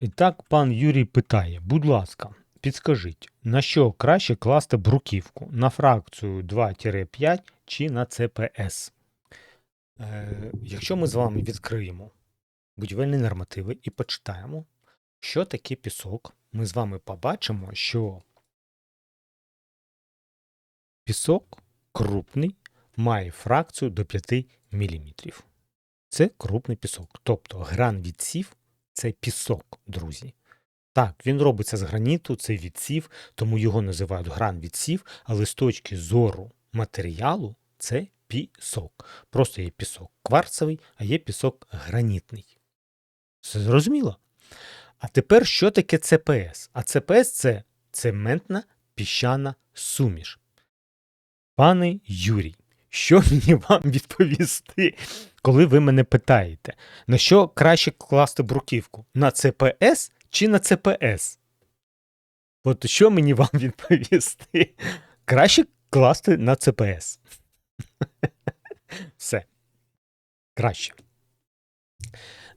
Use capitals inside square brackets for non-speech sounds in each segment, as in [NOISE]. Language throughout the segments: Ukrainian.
І так пан Юрій питає: будь ласка, підскажіть, на що краще класти бруківку? На фракцію 2-5 чи на ЦПС? Е, якщо ми з вами відкриємо будівельні нормативи і почитаємо, що таке пісок, ми з вами побачимо, що пісок крупний має фракцію до 5 мм. Це крупний пісок. Тобто гран відсів це пісок, друзі. Так, він робиться з граніту, це відсів, тому його називають гран відсів, але з точки зору матеріалу це пісок. Просто є пісок кварцевий, а є пісок гранітний. Все зрозуміло? А тепер що таке ЦПС? А ЦПС це цементна піщана суміш. Пане Юрій, що [LAUGHS] мені вам відповісти, коли ви мене питаєте, на що краще класти бруківку? На ЦПС чи на ЦПС? От що мені вам [LAUGHS] відповісти? Краще класти на ЦПС. [LAUGHS] Все. Краще.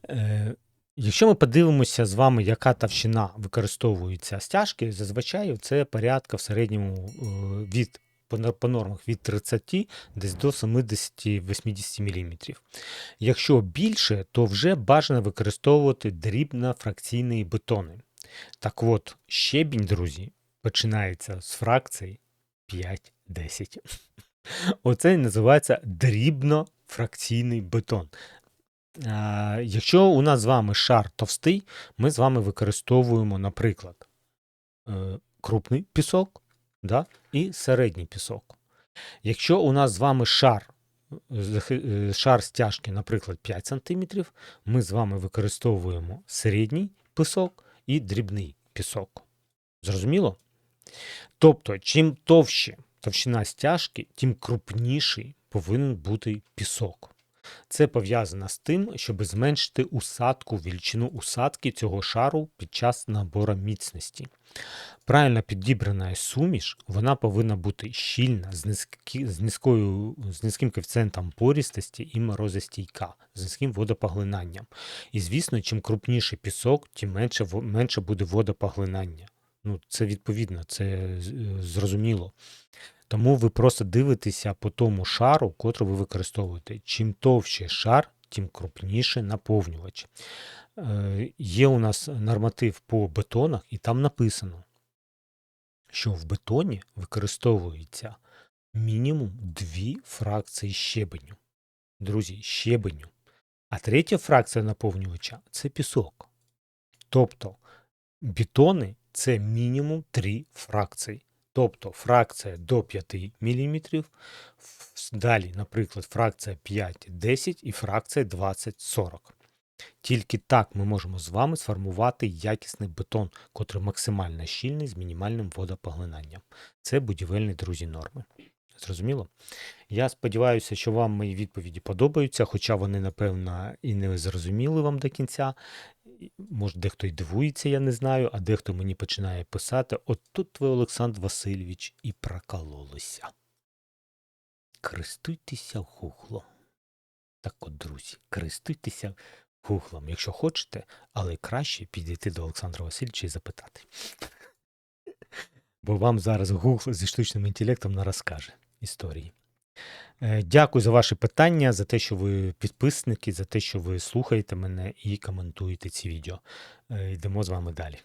Е, Якщо ми подивимося з вами, яка товщина використовується стяжки, зазвичай це порядка в середньому е, від по нормах від 30 десь до 70-80 мм. Якщо більше, то вже бажано використовувати дрібнофракційні бетони. Так от, щебінь, друзі, починається з фракції 5-10. Оце називається дрібнофракційний бетон. Якщо у нас з вами шар товстий, ми з вами використовуємо, наприклад, е, крупний пісок да, і середній пісок. Якщо у нас з вами шар, е, е, шар стяжки, наприклад, 5 см, ми з вами використовуємо середній пісок і дрібний пісок. Зрозуміло? Тобто, чим товще товщина стяжки, тим крупніший повинен бути пісок. Це пов'язано з тим, щоб зменшити усадку, величину усадки цього шару під час набору міцності. Правильно підібрана суміш, вона повинна бути щільна, з, низькі, з, низькою, з низьким коефіцієнтом порістості і морозостійка, з низьким водопоглинанням. І звісно, чим крупніший пісок, тим менше, менше буде водопоглинання. Ну, це відповідно, це е, зрозуміло. Тому ви просто дивитеся по тому шару, котрий ви використовуєте. Чим товщий шар, тим крупніше наповнювач. Е, Є у нас норматив по бетонах, і там написано, що в бетоні використовується мінімум дві фракції щебеню. Друзі, щебеню. А третя фракція наповнювача це пісок. Тобто бетони це мінімум три фракції. Тобто фракція до 5 мм, далі, наприклад, фракція 5-10 і фракція 20-40. Тільки так ми можемо з вами сформувати якісний бетон, котрий максимально щільний з мінімальним водопоглинанням. Це будівельні друзі норми. Зрозуміло? Я сподіваюся, що вам мої відповіді подобаються, хоча вони, напевно, і не зрозуміли вам до кінця. Може, дехто й дивується, я не знаю, а дехто мені починає писати: от тут ви, Олександр Васильович, і прокололися. Користуйтеся гуглом. Так от, друзі, користуйтеся гуглом, якщо хочете, але краще підійти до Олександра Васильовича і запитати. Бо вам зараз Google зі штучним інтелектом не розкаже історії. Е, Дякую за ваші питання, за те, що ви підписники, за те, що ви слухаєте мене і коментуєте ці відео. Е, Йдемо з вами далі.